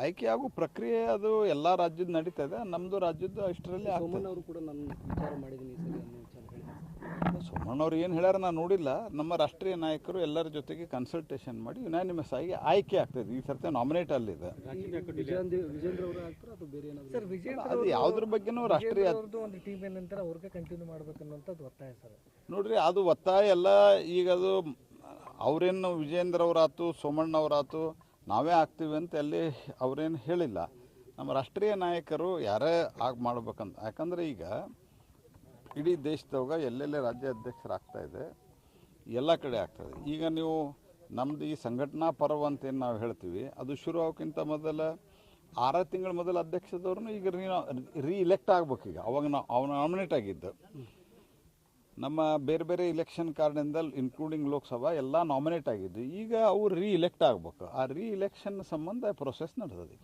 ಆಯ್ಕೆ ಆಗೋ ಪ್ರಕ್ರಿಯೆ ಅದು ಎಲ್ಲ ರಾಜ್ಯದ ನಡೀತಾ ಇದೆ ನಮ್ಮದು ರಾಜ್ಯದ್ದು ಅಷ್ಟರಲ್ಲಿ ಸೋಮಣ್ಣ ಅವರು ಕೂಡ ನಾನು ವಿಚಾರ ಮಾಡಿದ್ದೀನಿ ಸರಿ ಅನ್ನೋ ವಿಚಾರ ಹೇಳಿದ್ದಾರೆ ಸೋಮಣ್ಣವ್ರು ಏನು ಹೇಳ್ಯಾರ ನಾನು ನೋಡಿಲ್ಲ. ನಮ್ಮ ರಾಷ್ಟ್ರೀಯ ನಾಯಕರು ಎಲ್ಲರ ಜೊತೆಗೆ ಕನ್ಸಲ್ಟೇಷನ್ ಮಾಡಿ ಯುನಾನಿಮಸ್ ಆಗಿ ಆಯ್ಕೆ ಆಗ್ತದೆ. ಈ ಸರ್ತಿ ನಾಮಿನೇಟ್ ಅಲ್ಲಿದೆ. ವಿಜೇಂದ್ರ ವಿಜೇಂದ್ರ ಅವರು ಆಗ್ತಾರೆ ಅಥವಾ ಬೇರೆ ಏನಾದ್ರು? ಸರ್ ವಿಜೇಂದ್ರ ಅದು ಯಾವುದ್ರ ಬಗ್ಗೆನೂ ರಾಷ್ಟ್ರೀಯ ಅವ್ರದ್ದು ಒಂದು ಟೀಮ್ ಏನಂತಾರೆ ಅವ್ರಿಗೆ ಕಂಟಿನ್ಯೂ ಒತ್ತಾಯ ಸರ್. ನೋಡ್ರಿ ಅದು ಒತ್ತಾಯ ಎಲ್ಲ ಈಗ ಅದು ಅವ್ರೇನು ವಿಜೇಂದ್ರ ಅವರಾತು ಸೋಮಣ್ಣ ಅವರಾತು ನಾವೇ ಆಗ್ತೀವಿ ಅಂತ ಅಲ್ಲಿ ಅವರೇನು ಹೇಳಿಲ್ಲ ನಮ್ಮ ರಾಷ್ಟ್ರೀಯ ನಾಯಕರು ಯಾರೇ ಆಗಿ ಮಾಡ್ಬೇಕಂತ ಯಾಕಂದ್ರೆ ಈಗ ಇಡೀ ದೇಶದವಾಗ ಎಲ್ಲೆಲ್ಲಿ ರಾಜ್ಯ ಇದೆ ಎಲ್ಲ ಕಡೆ ಆಗ್ತದೆ ಈಗ ನೀವು ನಮ್ಮದು ಈ ಸಂಘಟನಾ ಪರ್ವ ಅಂತ ಏನು ನಾವು ಹೇಳ್ತೀವಿ ಅದು ಶುರು ಆಗೋಕ್ಕಿಂತ ಮೊದಲ ಆರು ತಿಂಗಳ ಮೊದಲು ಅಧ್ಯಕ್ಷದವ್ರು ಈಗ ರೀ ಇಲೆಕ್ಟ್ ಆಗ್ಬೇಕು ಈಗ ಅವಾಗ ನಾವು ಅವನು ನಾಮಿನೇಟ್ ಆಗಿದ್ದು ನಮ್ಮ ಬೇರೆ ಬೇರೆ ಇಲೆಕ್ಷನ್ ಕಾರ್ಡಿಂದ ಇನ್ಕ್ಲೂಡಿಂಗ್ ಲೋಕಸಭಾ, ಎಲ್ಲ ನಾಮಿನೇಟ್ ಆಗಿದ್ದು, ಈಗ ಅವ್ರು ರೀ ಇಲೆಕ್ಟ್ ಆಗ್ಬೇಕು. ಆ ರೀ ಇಲೆಕ್ಷನ್ ಸಂಬಂಧ ಪ್ರೊಸೆಸ್ ನಡೆದಿದೆ